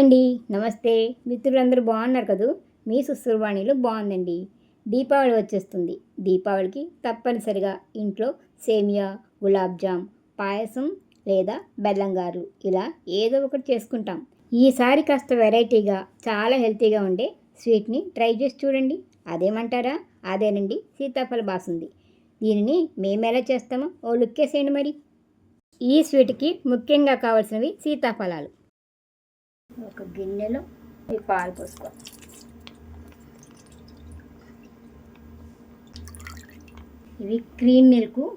Hi అండి. నమస్తే. మిత్రులందరూ బాగున్నారు కదూ? మీ సుశ్రవాణిలో బాగుందండి. దీపావళి వచ్చేస్తుంది. దీపావళికి తప్పనిసరిగా ఇంట్లో సేమియా గులాబ్ జామ్ పాయసం లేదా బెల్లంగారు ఇలా ఏదో ఒకటి చేసుకుంటాం. ఈసారి కాస్త వెరైటీగా చాలా హెల్తీగా ఉండే స్వీట్ని ట్రై చేసి చూడండి. అదేమంటారా? అదేనండి సీతాఫల బాసుంది. దీనిని మేము ఎలా చేస్తామో ఓ లుక్కేసేయండి మరి. ఈ స్వీట్కి ముఖ్యంగా కావాల్సినవి సీతాఫలాలు. ఒక గిన్నెలో ఈ పాలు పోసుకోవాలి. ఇవి క్రీమ్ మిల్క్.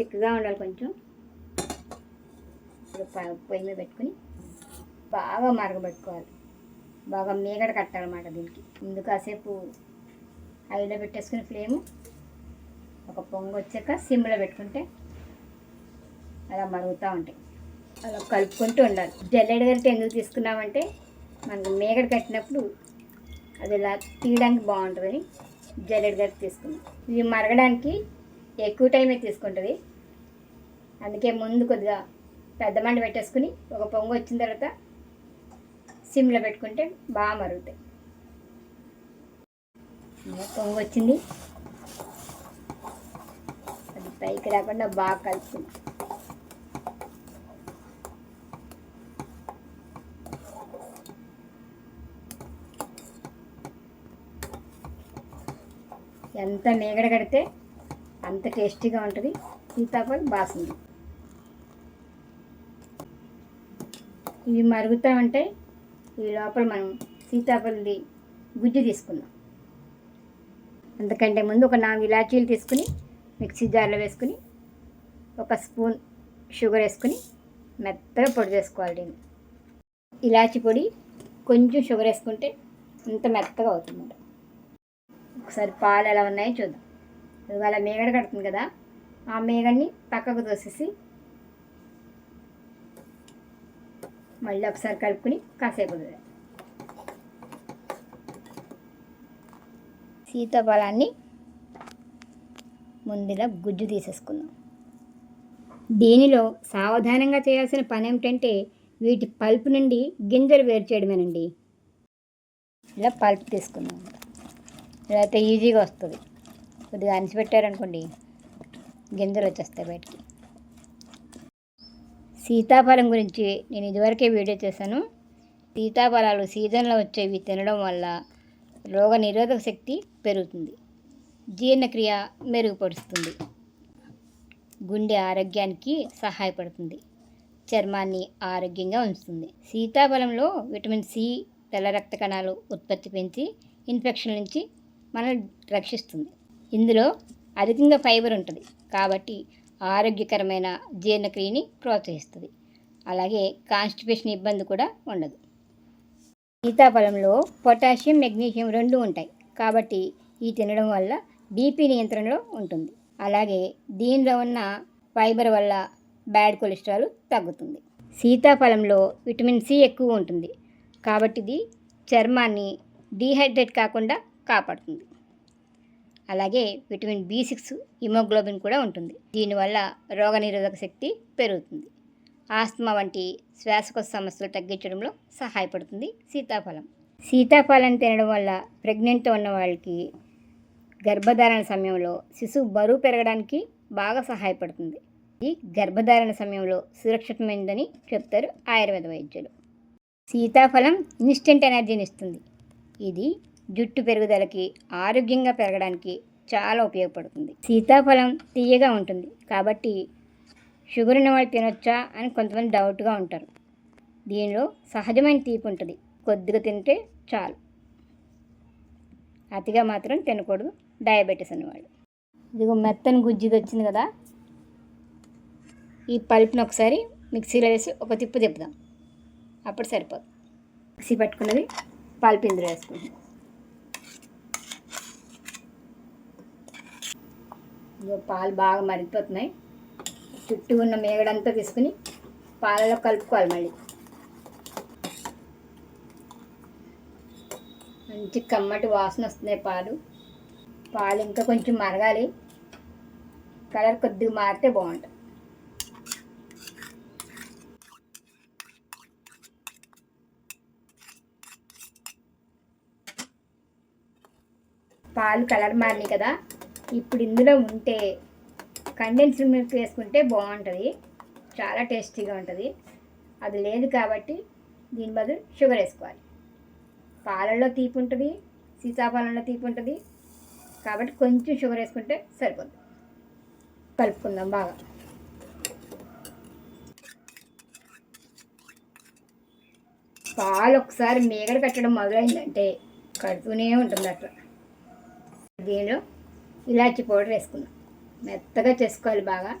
చిక్కగా ఉండాలి కొంచెం. పొయ్యి మీద పెట్టుకుని బాగా మరగబెట్టుకోవాలి. బాగా మీగడ కట్టాలన్నమాట దీనికి. ముందు కాసేపు హైలో పెట్టేసుకుని ఫ్లేము. ఒక పొంగు వచ్చాక సిమ్లో పెట్టుకుంటే అలా మరుగుతూ ఉంటాయి. అలా కలుపుకుంటూ ఉండాలి. జల్లెడ గరిటె ఎందుకు తీసుకున్నామంటే మనకు మేగడ కట్టినప్పుడు అది ఇలా తీయడానికి బాగుంటుందని జల్లెడ గరిటె తీసుకున్నాం. ఇవి మరగడానికి ఎక్కువ టైమే తీసుకుంటుంది. అందుకే ముందు కొద్దిగా పెద్ద మంట పెట్టేసుకుని ఒక పొంగు వచ్చిన తర్వాత సిమ్లో పెట్టుకుంటే బాగా మరుగుతాయి. పొంగు వచ్చింది. అది పైకి రాకుండా బాగా కలుపుకుంది. ఎంత నీగడ కడితే అంత టేస్టీగా ఉంటుంది. సీతాఫలం బాసుంది. ఇవి మరుగుతూ ఉంటాయి ఈ లోపల మనం సీతాఫలది గుజ్జు తీసుకుందాం. అందుకంటే ముందు ఒక నాలుగు ఇలాచీలు తీసుకుని మిక్సీ జార్లో వేసుకుని ఒక స్పూన్ షుగర్ వేసుకుని మెత్తగా పొడి చేసుకోవాలి దీన్ని. ఇలాచి పొడి కొంచెం షుగర్ వేసుకుంటే అంత మెత్తగా అవుతుంది ఒకసారి పాలు ఎలా ఉన్నాయో చూద్దాం. ఇవాళ మేగడ కడుతుంది కదా ఆ మేగడిని పక్కకు తోసేసి మళ్ళీ ఒకసారి కలుపుకుని కాసేపు సీతాఫలాన్ని ముందుగా గుజ్జు తీసేసుకుందాం. దీనిలో సావధానంగా చేయాల్సిన పని ఏమిటంటే వీటి పల్పు నుండి గింజలు వేరు చేయడమేనండి. ఇలా పల్ప్ తీసుకుందాం. ఇలా అయితే ఈజీగా వస్తుంది. కొద్దిగా అనిచిపెట్టారనుకోండి గింజలు వచ్చేస్తాయి బయటికి. సీతాఫలం గురించి నేను ఇదివరకే వీడియో చేశాను. సీతాఫలాలు సీజన్లో వచ్చేవి తినడం వల్ల రోగ నిరోధక శక్తి పెరుగుతుంది. జీర్ణక్రియ మెరుగుపరుస్తుంది. గుండె ఆరోగ్యానికి సహాయపడుతుంది. చర్మాన్ని ఆరోగ్యంగా ఉంచుతుంది. సీతాఫలంలో విటమిన్ సి తెల్ల రక్త కణాలు ఉత్పత్తి పెంచి ఇన్ఫెక్షన్ నుంచి మనల్ని రక్షిస్తుంది. ఇందులో అధికంగా ఫైబర్ ఉంటుంది. కాబట్టి ఆరోగ్యకరమైన జీర్ణక్రియని ప్రోత్సహిస్తుంది. అలాగే కాన్స్టిపేషన్ ఇబ్బంది కూడా ఉండదు. సీతాఫలంలో పొటాషియం మెగ్నీషియం రెండు ఉంటాయి. కాబట్టి ఈ తినడం వల్ల బీపీ నియంత్రణలో ఉంటుంది. అలాగే దీనిలో ఉన్న ఫైబర్ వల్ల బ్యాడ్ కొలెస్ట్రాల్ తగ్గుతుంది. సీతాఫలంలో విటమిన్ సి ఎక్కువ ఉంటుంది. కాబట్టి ఇది చర్మాన్ని డీహైడ్రేట్ కాకుండా కాపాడుతుంది. అలాగే విటమిన్ బి సిక్స్ హిమోగ్లోబిన్ కూడా ఉంటుంది. దీనివల్ల రోగనిరోధక శక్తి పెరుగుతుంది. ఆస్తమా వంటి శ్వాసకోశ సమస్యలు తగ్గించడంలో సహాయపడుతుంది సీతాఫలం. సీతాఫలం తినడం వల్ల ప్రెగ్నెంట్ ఉన్న వాళ్ళకి గర్భధారణ సమయంలో శిశువు బరువు పెరగడానికి బాగా సహాయపడుతుంది. ఇది గర్భధారణ సమయంలో సురక్షితమైనదని చెప్తారు ఆయుర్వేద వైద్యులు. సీతాఫలం ఇన్స్టెంట్ ఎనర్జీని ఇస్తుంది. ఇది జుట్టు పెరుగుదలకి ఆరోగ్యంగా పెరగడానికి చాలా ఉపయోగపడుతుంది. సీతాఫలం తీయగా ఉంటుంది. కాబట్టి షుగర్ ఉన్న వాళ్ళు తినొచ్చా అని కొంతమంది డౌట్గా ఉంటారు. దీనిలో సహజమైన తీపి ఉంటుంది. కొద్దిగా తింటే చాలు. అతిగా మాత్రం తినకూడదు. డయాబెటీస్ అనేవాళ్ళు. ఇదిగో మెత్తని గుజ్జిది వచ్చింది కదా. ఈ పల్పుని ఒకసారి మిక్సీలో వేసి ఒక తిప్పు తిప్పుదాం. అప్పుడు సరిపోదు. మిక్సీ పట్టుకున్నది పల్పు ఇందులో వేసుకుంటాం పాలు బాగా మరిగిపోతున్నాయి. చుట్టూ ఉన్న మేగడంతా తీసుకుని పాలలో కలుపుకోవాలి మళ్ళీ. మంచి కమ్మటి వాసన వస్తున్నాయి పాలు. పాలు ఇంకా కొంచెం మరగాలి. కలర్ కొద్దిగా మారితే బాగుంటుంది. పాలు కలర్ మారినాయి కదా. ఇప్పుడు ఇందులో ఉంటే కండెన్స్డ్ మిల్క్ వేసుకుంటే బాగుంటుంది. చాలా టేస్టీగా ఉంటుంది. అది లేదు కాబట్టి దీని బదులు షుగర్ వేసుకోవాలి. పాలల్లో తీపి ఉంటుంది సీతాఫలంలో తీపి ఉంటుంది. కాబట్టి కొంచెం షుగర్ వేసుకుంటే సరిపోతుంది కలుపుకుందాం బాగా. పాలు ఒకసారి మేగడ కట్టడం మొదలైందంటే కడుతూనే ఉంటుంది అట్లా దీనిలో ఇలాచి పౌడర్ వేసుకుందాం. మెత్తగా చేసుకోవాలి బాగా.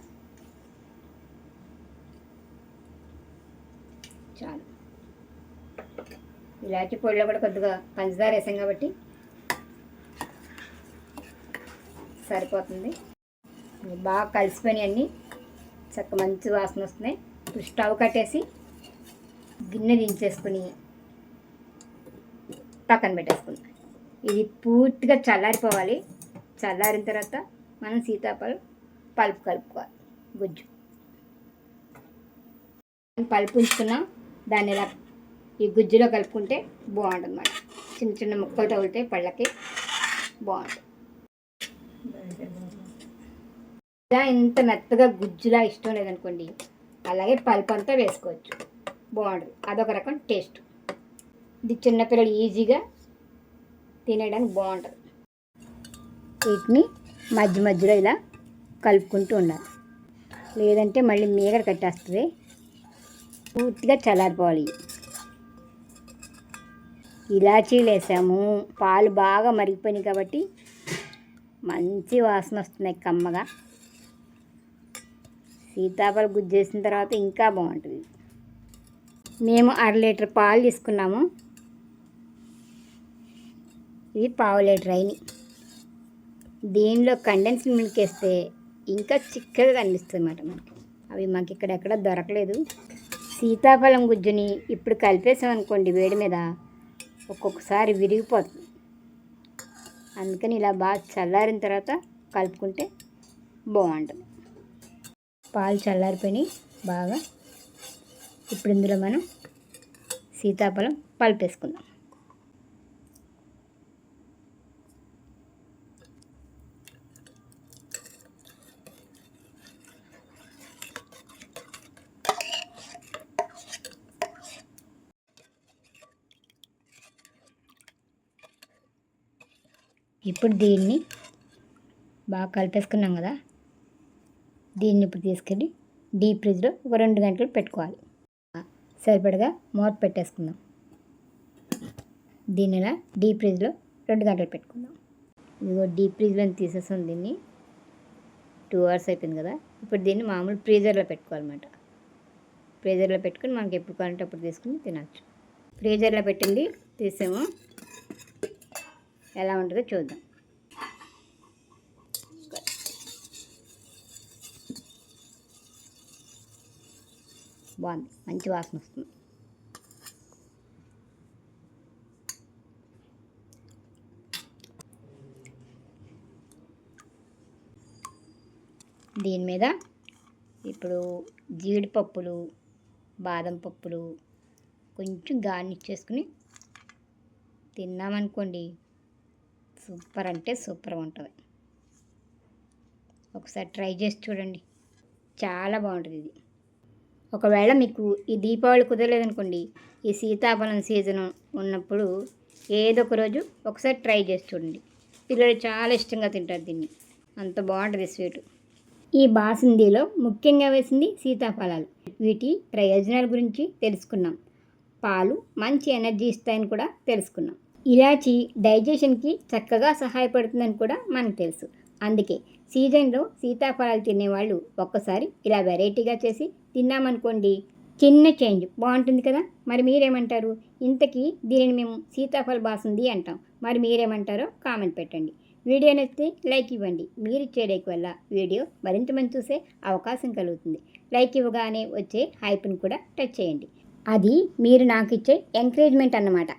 చాలు. ఇలాచి పొడిలో కూడా కొద్దిగా పంచదార వేసాం కాబట్టి సరిపోతుంది. బాగా కలిసిపోయినాయి అన్నీ. చక్క మంచి వాసన వస్తున్నాయి. ఇప్పుడు స్టవ్ కట్టేసి గిన్నె దించేసుకుని పక్కన పెట్టేసుకుందాం. ఇది పూర్తిగా చల్లారిపోవాలి. చల్లారిన తర్వాత మనం సీతాఫలం పలుపు కలుపుకోవాలి. గుజ్జు. పలుపు ఉంచుకున్నాం. దాన్ని ఇలా ఈ గుజ్జులో కలుపుకుంటే బాగుంటుంది మాట చిన్న చిన్న ముక్కలు తగులుతాయి పళ్ళకి బాగుంటుంది. ఇలా ఇంత మెత్తగా గుజ్జులా ఇష్టం లేదనుకోండి అలాగే పల్పు అంతా వేసుకోవచ్చు. బాగుంటుంది అదొక రకం టేస్ట్. ఇది చిన్నపిల్లలు ఈజీగా తినేయడానికి బాగుంటుంది. వీటిని మధ్య మధ్యలో ఇలా కలుపుకుంటూ ఉండాలి. లేదంటే మళ్ళీ మీగడ కట్టేస్తుంది. పూర్తిగా చల్లారిపోవాలి. ఇలాచీలు వేసాము. పాలు బాగా మరిగిపోయినాయి కాబట్టి మంచి వాసన వస్తున్నాయి కమ్మగా. సీతాఫలం గుజ్జు చేసిన తర్వాత ఇంకా బాగుంటుంది. మేము అర లీటర్ పాలు తీసుకున్నాము. ఇది పావు లీటర్ అయినాయి. దీనిలో కండెన్స్ మిల్క్ వేస్తే ఇంకా చిక్కగా కనిపిస్తుంది అన్నమాట మనకి. అవి మాకు ఇక్కడ ఎక్కడ దొరకలేదు. సీతాఫలం గుజ్జుని ఇప్పుడు కలిపేసాం అనుకోండి వేడి మీద ఒక్కొక్కసారి విరిగిపోతుంది. అందుకని ఇలా బాగా చల్లారిన తర్వాత కలుపుకుంటే బాగుంటుంది. పాలు చల్లారిపోయినాయి బాగా. ఇప్పుడు ఇందులో మనం సీతాఫలం పలిపేసుకుందాం. ఇప్పుడు దీన్ని బాగా కలిపేసుకున్నాం కదా. దీన్ని ఇప్పుడు తీసుకెళ్ళి డీప్ ఫ్రిడ్జ్లో ఒక రెండు గంటలు పెట్టుకోవాలి. సరిపడగా మూత పెట్టేసుకుందాం. దీన్ని ఇలా డీప్ ఫ్రిడ్జ్లో రెండు గంటలు పెట్టుకుందాం. ఇదిగో డీప్ ఫ్రిడ్జ్లో తీసేసాం దీన్ని. టూ అవర్స్ అయిపోయింది కదా. ఇప్పుడు దీన్ని మామూలు ఫ్రీజర్లో పెట్టుకోవాలన్నమాట. ఫ్రీజర్లో పెట్టుకుని మనకి ఎప్పుడు కావాలంటే అప్పుడు తీసుకుని తినచ్చు. ఫ్రీజర్లో పెట్టింది తీసాము ఎలా ఉంటుందో చూద్దాం. బాగుంది. మంచి వాసన వస్తుంది. దీని మీద ఇప్పుడు జీడిపప్పులు బాదం పప్పులు కొంచెం గార్నిష్ చేసుకుని తిన్నామనుకోండి సూపర్ అంటే సూపర్ ఉంటుంది. ఒకసారి ట్రై చేసి చూడండి. చాలా బాగుంటుంది ఇది. ఒకవేళ మీకు ఈ దీపావళి కుదరలేదనుకోండి ఈ సీతాఫలం సీజన్ ఉన్నప్పుడు ఏదో ఒక రోజు ఒకసారి ట్రై చేసి చూడండి. పిల్లలు చాలా ఇష్టంగా తింటారు దీన్ని. అంత బాగుంటుంది స్వీట్. ఈ బాసుందీలో ముఖ్యంగా వేసింది సీతాఫలాలు. వీటి ప్రయోజనాల గురించి తెలుసుకున్నాం. పాలు మంచి ఎనర్జీ ఇస్తాయని కూడా తెలుసుకున్నాం. ఇలాచి డైజెషన్కి చక్కగా సహాయపడుతుందని కూడా మనకు తెలుసు. అందుకే సీజన్లో సీతాఫలాలు తినేవాళ్ళు ఒక్కసారి ఇలా వెరైటీగా చేసి తిన్నామనుకోండి చిన్న చేంజ్ బాగుంటుంది కదా! మరి మీరేమంటారు? ఇంతకీ దీనిని మేము సీతాఫల బాసుంది అంటాం. మరి మీరేమంటారో కామెంట్ పెట్టండి. వీడియో నచ్చితే లైక్ ఇవ్వండి. మీరు ఇచ్చే లైక్ వల్ల వీడియో మరింత మంది చూసే అవకాశం కలుగుతుంది. లైక్ ఇవ్వగానే వచ్చే హైప్ని కూడా టచ్ చేయండి. అది మీరు నాకు ఇచ్చే ఎంకరేజ్మెంట్ అన్నమాట.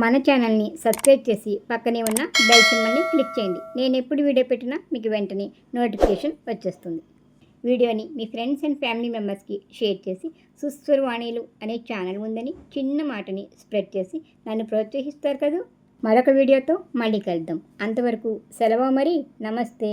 మన ఛానల్ని సబ్స్క్రైబ్ చేసి పక్కనే ఉన్న బెల్ సింబల్ని క్లిక్ చేయండి. నేను ఎప్పుడు వీడియో పెట్టినా మీకు వెంటనే నోటిఫికేషన్ వచ్చేస్తుంది. వీడియోని మీ ఫ్రెండ్స్ అండ్ ఫ్యామిలీ మెంబర్స్కి షేర్ చేసి సుస్వరవాణిలు అనే ఛానల్ ఉందని చిన్న మాటని స్ప్రెడ్ చేసి నన్ను ప్రోత్సహిస్తారు కదా? మరొక వీడియోతో మళ్ళీ కలుద్దాం. అంతవరకు సెలవు మరి. నమస్తే.